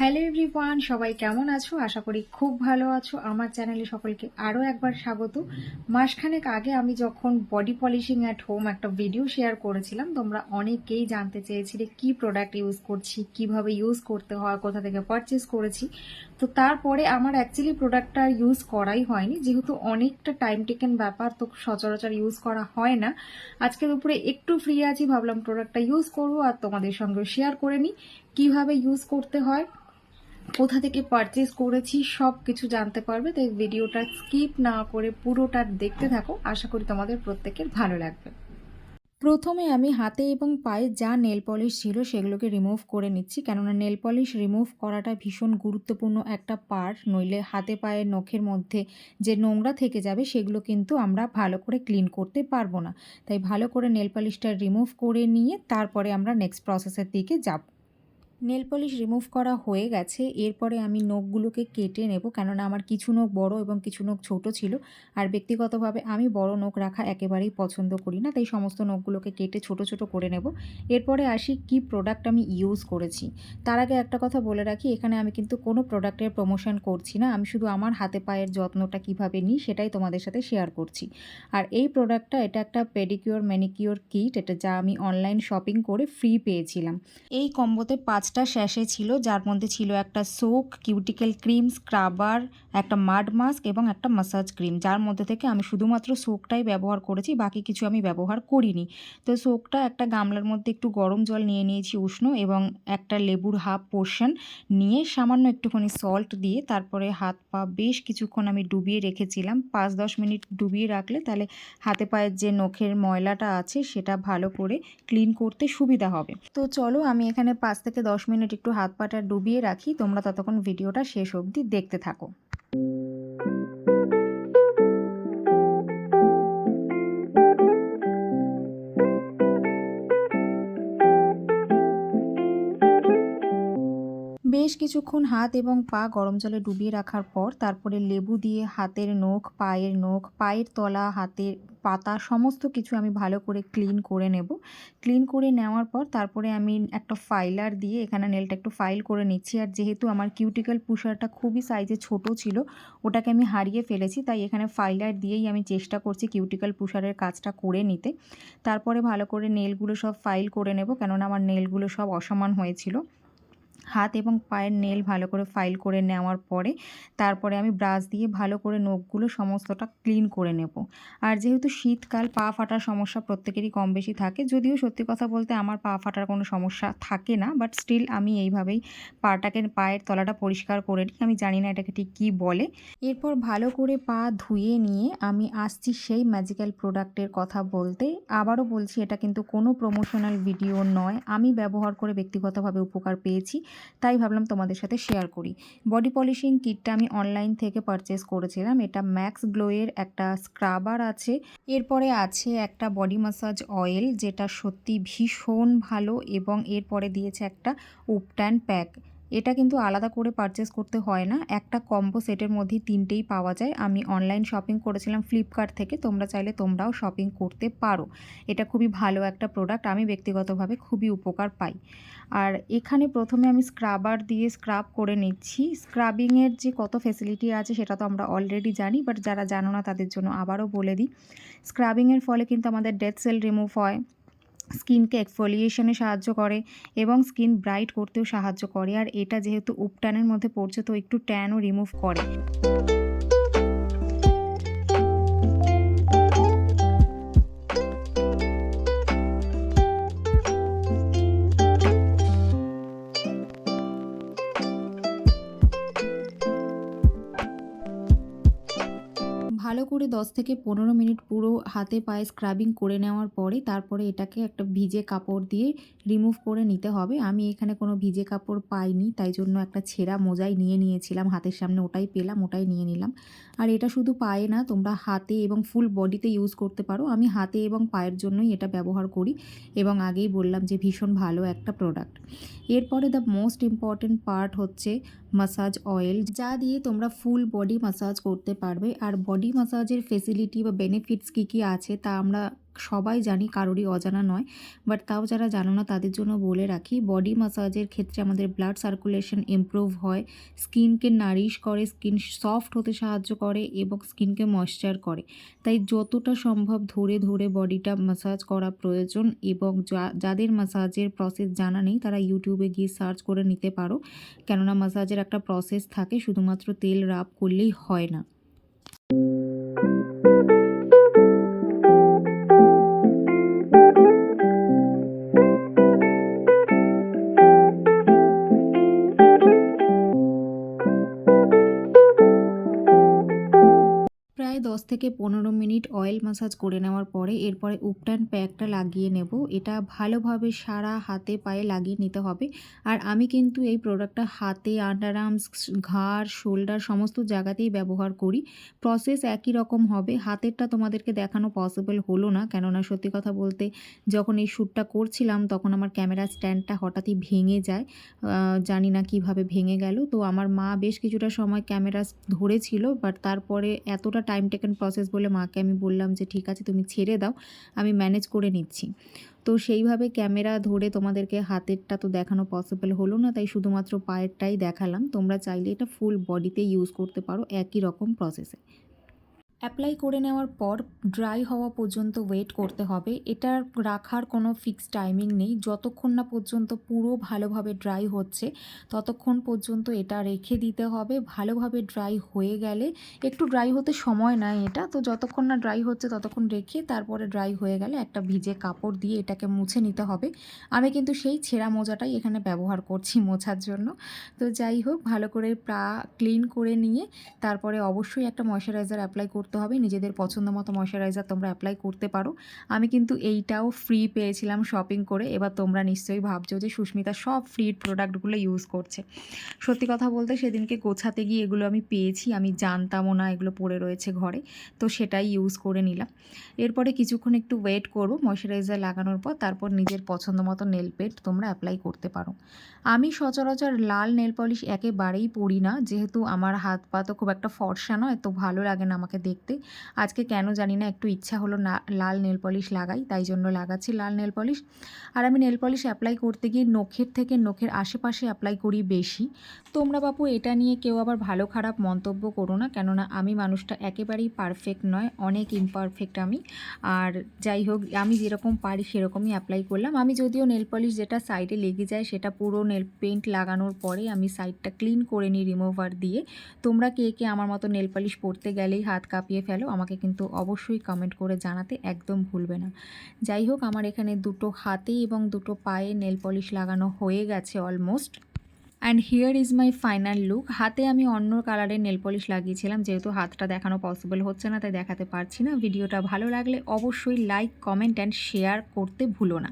Hello everyone সবাই কেমন আছো? আশা করি খুব ভালো আছো। আমার চ্যানেলে সকলকে আরও একবার স্বাগত। মাসখানেক আগে আমি যখন বডি পলিশিং অ্যাট হোম একটা ভিডিও শেয়ার করেছিলাম, তোমরা অনেকেই জানতে চেয়েছিলে কি প্রোডাক্ট ইউজ করছি, কীভাবে ইউজ করতে হয়, কোথা থেকে পারচেস করেছি। তো তারপরে আমার অ্যাকচুয়ালি প্রোডাক্টটা ইউজ করাই হয়নি। যেহেতু অনেকটা টাইম টেকেন ব্যাপার, তো সচরাচর ইউজ করা হয় না। আজকে দুপুরে একটু ফ্রি আছি, ভাবলাম প্রোডাক্টটা ইউজ করব আর তোমাদের সঙ্গে শেয়ার করে নিই। কীভাবে ইউজ করতে হয়? কোথা থেকে পারচেস করেছি সব কিছু জানতে পারবে। তাই ভিডিওটা স্কিপ না করে পুরোটা দেখতে থাকো। আশা করি তোমাদের প্রত্যেকের ভালো লাগবে। প্রথমে আমি হাতে এবং পায়ে যা নেল পলিশ ছিল সেগুলোকে রিমুভ করে নিচ্ছি। কেননা নেল পলিশ রিমুভ করাটা ভীষণ গুরুত্বপূর্ণ একটা পার্ট নইলে হাতে পায়ে নখের মধ্যে যে নোংরা থেকে যাবে, সেগুলো কিন্তু আমরা ভালো করে ক্লিন করতে পারব না। তাই ভালো করে নেল পলিশটা রিমুভ করে নিয়ে তারপরে আমরা নেক্সট প্রসেসের দিকে যাব। নেল পলিশ রিমুভ করা হয়ে গেছে। এরপরে আমি নখগুলোকে কেটে নেব, কেননা আমার কিছু নখ বড় এবং কিছু নখ ছোট ছিল। আর ব্যক্তিগতভাবে আমি বড় নখ রাখা একেবারেই পছন্দ করি না, তাই সমস্ত নখগুলোকে কেটে ছোট ছোট করে নেব। এরপরে আসি কি প্রোডাক্ট আমি ইউজ করেছি। তার আগে একটা কথা বলে রাখি, এখানে আমি কিন্তু কোনো প্রোডাক্টের প্রমোশন করছি না। আমি শুধু আমার হাতে পায়ের যত্নটা কীভাবে নিই সেটাই তোমাদের সাথে শেয়ার করছি। আর এই প্রোডাক্টটা এটা একটা পেডিকিওর ম্যানিকিওর কিট এটা যা আমি অনলাইন শপিং করে ফ্রি পেয়েছিলাম। এই কম্বোতে পাঁচটা শ্যাশে ছিল, যার মধ্যে ছিল একটা সোক কিউটিক্যাল ক্রিম স্ক্রাবার একটা মাড মাস্ক এবং একটা মাসাজ ক্রিম যার মধ্যে থেকে আমি শুধুমাত্র সোকটাই ব্যবহার করেছি, বাকি কিছু আমি ব্যবহার করিনি। তো সোকটা একটা গামলার মধ্যে একটু গরম জল নিয়ে নিয়েছি উষ্ণ এবং একটা লেবুর হাফ পোর্শন নিয়ে সামান্য একটুখানি সল্ট দিয়ে তারপরে হাত পা বেশ কিছুক্ষণ আমি ডুবিয়ে রেখেছিলাম। পাঁচ দশ মিনিট ডুবিয়ে রাখলে তাহলে হাতে পায়ের যে নখের ময়লাটা আছে, সেটা ভালো করে ক্লিন করতে সুবিধা হবে। তো চলো আমি এখানে পাঁচ থেকে দশ মিনিট একটু হাত পাটা ডুবিয়ে রাখি তোমরা ততক্ষণ ভিডিওটা শেষ অবধি দেখতে থাকো। কিছুক্ষণ হাত এবং পা গরম জলে ডুবিয়ে রাখার পর তারপরে লেবু দিয়ে হাতের নখ, পায়ের নখ, পায়ের তলা, হাতের পাতা সমস্ত কিছু আমি ভালো করে ক্লিন করে নেব। ক্লিন করে নেওয়ার পর তারপরে আমি একটা ফাইলার দিয়ে এখানে নেলটা একটু ফাইল করে নিচ্ছি। আর যেহেতু আমার কিউটিক্যাল পুষারটা খুবই সাইজে ছোট ছিল, ওটাকে আমি হারিয়ে ফেলেছি, তাই এখানে ফাইলার দিয়েই আমি চেষ্টা করছি কিউটিক্যাল পুষারের কাজটা করে নিতে। তারপরে ভালো করে নেলগুলো সব ফাইল করে নেব, কেননা আমার নেলগুলো সব অসমান হয়েছিল। হাত এবং পায়ের নেল ভালো করে ফাইল করে নেওয়ার পরে তারপরে আমি ব্রাশ দিয়ে ভালো করে নখগুলো সমস্তটা ক্লিন করে নেব। আর যেহেতু শীতকাল, পা ফাটার সমস্যা প্রত্যেকেরই কম বেশি থাকে, যদিও সত্যি কথা বলতে আমার পা ফাটার কোনো সমস্যা থাকে না বাট স্টিল আমি এইভাবেই পাটাকে, পায়ের তলাটা পরিষ্কার করে নিই। আমি জানি না এটাকে ঠিক কী বলে। এরপর ভালো করে পা ধুয়ে নিয়ে আমি আসছি সেই ম্যাজিক্যাল প্রোডাক্টের কথা বলতে। আবারও বলছি, এটা কিন্তু কোনো প্রমোশনাল ভিডিও নয়। আমি ব্যবহার করে ব্যক্তিগতভাবে উপকার পেয়েছি। তাই ভাবলাম তোমাদের সাথে শেয়ার করি। বডি পলিশিং কিটটা আমি অনলাইন থেকে পারচেস করেছিলাম। এটা ম্যাক্স গ্লোয়ের একটা স্ক্রাবার আছে। এরপরে আছে একটা বডি মাসাজ অয়েল যেটা সত্যি ভীষণ ভালো এবং এরপরে দিয়েছে একটা উপট্যান প্যাক এটা কিন্তু আলাদা করে পারচেস করতে হয় না। একটা কম্বো সেটের মধ্যেই তিনটেই পাওয়া যায়। আমি অনলাইন শপিং করেছিলাম ফ্লিপকার্ট থেকে। তোমরা চাইলে তোমরাও শপিং করতে পারো। এটা খুবই ভালো একটা প্রোডাক্ট আমি ব্যক্তিগতভাবে খুবই উপকার পাই। আর এখানে প্রথমে আমি স্ক্রাবার দিয়ে স্ক্রাব করে নিচ্ছি। স্ক্রাবিংয়ের যে কত ফেসিলিটি আছে, সেটা তো আমরা অলরেডি জানি বাট যারা জানো না তাদের জন্য আবারও বলে দিই। স্ক্রাবিংয়ের ফলে কিন্তু আমাদের ডেথ সেল রিমুভ হয়। স্কিনকে এক্সফোলিয়েশনে সাহায্য করে এবং স্কিন ব্রাইট করতেও সাহায্য করে। আর এটা যেহেতু উপটানের মধ্যে পড়ছে, তো একটু ট্যানও রিমুভ করে। ভালো করে 10 থেকে পনেরো মিনিট পুরো হাতে পায়ে স্ক্রাবিং করে নেওয়ার পরে তারপরে এটাকে একটা ভিজে কাপড় দিয়ে রিমুভ করে নিতে হবে। আমি এখানে কোনো ভিজে কাপড় পাইনি, তাই জন্য একটা ছেঁড়া মোজাই নিয়ে নিয়েছিলাম, হাতের সামনে ওটাই পেলাম, ওটাই নিয়ে নিলাম। আর এটা শুধু পায়ে না, তোমরা হাতে এবং ফুল বডিতে ইউজ করতে পারো। আমি হাতে এবং পায়ের জন্যই এটা ব্যবহার করি এবং আগেই বললাম যে ভীষণ ভালো একটা প্রোডাক্ট এরপরে দ্য মোস্ট ইম্পর্টেন্ট পার্ট হচ্ছে মাসাজ অয়েল যা দিয়ে তোমরা ফুল বডি মাসাজ করতে পারবে। আর বডি মাসাজের ফেসিলিটি বা বেনিফিটস কী কী আছে তা আমরা সবাই জানি কারোরই অজানা নয় বাট তাও যারা জানো না তাদের জন্য বলে রাখি বডি মাসাজের ক্ষেত্রে আমাদের ব্লাড সার্কুলেশন ইমপ্রুভ হয় স্কিনকে নারিশ করে স্কিন সফট হতে সাহায্য করে এবং স্কিনকে ময়শ্চার করে। তাই যতটা সম্ভব ধরে ধরে বডিটা মাসাজ করা প্রয়োজন এবং যাদের মাসাজের প্রসেস জানা নেই তারা ইউটিউবে গিয়ে সার্চ করে নিতে পারো, কেননা মাসাজের একটা প্রসেস থাকে, শুধুমাত্র তেল রাব করলেই হয় না। থেকে পনেরো মিনিট অয়েল ম্যাসাজ করে নেওয়ার পরে এরপরে উপটান প্যাকটা লাগিয়ে নেব। এটা ভালোভাবে সারা হাতে পায়ে লাগিয়ে নিতে হবে। আর আমি কিন্তু এই প্রোডাক্টটা হাতে আন্ডার আর্মস ঘাড়, শোল্ডার সমস্ত জায়গাতেই ব্যবহার করি। প্রসেস একই রকম হবে। হাতেরটা তোমাদেরকে দেখানো পসিবল হলো না। কেননা সত্যি কথা বলতে যখন এই শ্যুটটা করছিলাম তখন আমার ক্যামেরা স্ট্যান্ডটা হঠাৎই ভেঙে যায়। জানি না কীভাবে ভেঙে গেল। তো আমার মা বেশ কিছুটা সময় ক্যামেরা ধরেছিল, বাট তারপরে এতটা টাইম টেকেন প্রসেস বলে মাকে আমি বললাম যে, ঠিক আছে, তুমি ছেড়ে দাও, আমি ম্যানেজ করে নিচ্ছি। তো সেইভাবে ক্যামেরা ধরে তোমাদেরকে হাতেরটা তো দেখানো পসিবল হলো না, তাই শুধুমাত্র পায়েরটাই দেখালাম। তোমরা চাইলে এটা ফুল বডিতে ইউজ করতে পারো একই রকম প্রসেসে অ্যাপ্লাই করে নেওয়ার পর ড্রাই হওয়া পর্যন্ত ওয়েট করতে হবে। এটার রাখার কোনো ফিক্সড টাইমিং নেই। যতক্ষণ না পর্যন্ত পুরো ভালোভাবে ড্রাই হচ্ছে, ততক্ষণ পর্যন্ত এটা রেখে দিতে হবে। ভালোভাবে ড্রাই হয়ে গেলে, একটু ড্রাই হতে সময় নেয় এটা, তো যতক্ষণ না ড্রাই হচ্ছে ততক্ষণ রেখে তারপরে ড্রাই হয়ে গেলে একটা ভিজে কাপড় দিয়ে এটাকে মুছে নিতে হবে। আমি কিন্তু সেই ছেঁড়া মোজাটাই এখানে ব্যবহার করছি মোছার জন্য। তো যাই হোক, ভালো করে প্রা ক্লিন করে নিয়ে তারপরে অবশ্যই একটা ময়শ্চারাইজার অ্যাপ্লাই করতে হবে, নিজেদের পছন্দ মতো ময়শ্চারাইজার তোমরা অ্যাপ্লাই করতে পারো। আমি কিন্তু এইটাও ফ্রি পেয়েছিলাম শপিং করে, এবার তোমরা নিশ্চয়ই ভাবছ যে সুস্মিতা সব ফ্রি প্রোডাক্টগুলো ইউজ করছে। সত্যি কথা বলতে সেদিনকে গোছাতে গিয়ে এগুলো আমি পেয়েছি, আমি জানতামও না এগুলো পড়ে রয়েছে ঘরে, তো সেটাই ইউজ করে নিলাম। এরপরে কিছুক্ষণ একটু ওয়েট করো ময়শ্চারাইজার লাগানোর পর তারপর নিজের পছন্দ মতো নেল পেন্ট তোমরা অ্যাপ্লাই করতে পারো। আমি সচরাচর লাল নেল পলিশ একেবারেই পরি না, যেহেতু আমার হাত পা তো খুব একটা ফর্সা নয়, তো ভালো লাগে না আমাকে দেখতে। আজকে কেন জানি না, একটু ইচ্ছা হলো না, লাল নেল পলিশ লাগাই, তাই জন্য লাগাচ্ছি লাল নেল পলিশ। আর আমি নেল পলিশ অ্যাপ্লাই করতে গিয়ে নখের থেকে নখের আশেপাশে অ্যাপ্লাই করি বেশি। তোমরা বাপু, এটা নিয়ে কেউ আবার ভালো খারাপ মন্তব্য করো না, কেননা আমি মানুষটা একেবারেই পারফেক্ট নয়, অনেক ইমপারফেক্ট আমি। আর যাই হোক, আমি যেরকম পারি সেরকমই অ্যাপ্লাই করলাম। আমি যদিও নেল পলিশ যেটা সাইডে লেগে যায়, সেটা পুরো নেল পেন্ট লাগানোর পরে আমি সাইডটা ক্লিন করে নিই রিমুভার দিয়ে। তোমরা কে কে আমার মতো নেল পলিশ পরতে গেলেই হাত কাঁপিয়ে ফেলো, আমাকে কিন্তু অবশ্যই কমেন্ট করে জানাতে একদম ভুলবে না। যাই হোক, আমার এখানে দুটো হাতে এবং দুটো পায়ে নেল পলিশ লাগানো হয়ে গেছে almost and here is my final look হাতে আমি অন্য কালারের নেল পলিশ লাগিয়েছিলাম, যেহেতু হাতটা দেখানো পসিবল হচ্ছে না, তাই দেখাতে পারছি না। ভিডিওটা ভালো লাগলে অবশ্যই লাইক কমেন্ট অ্যান্ড শেয়ার করতে ভুলো না।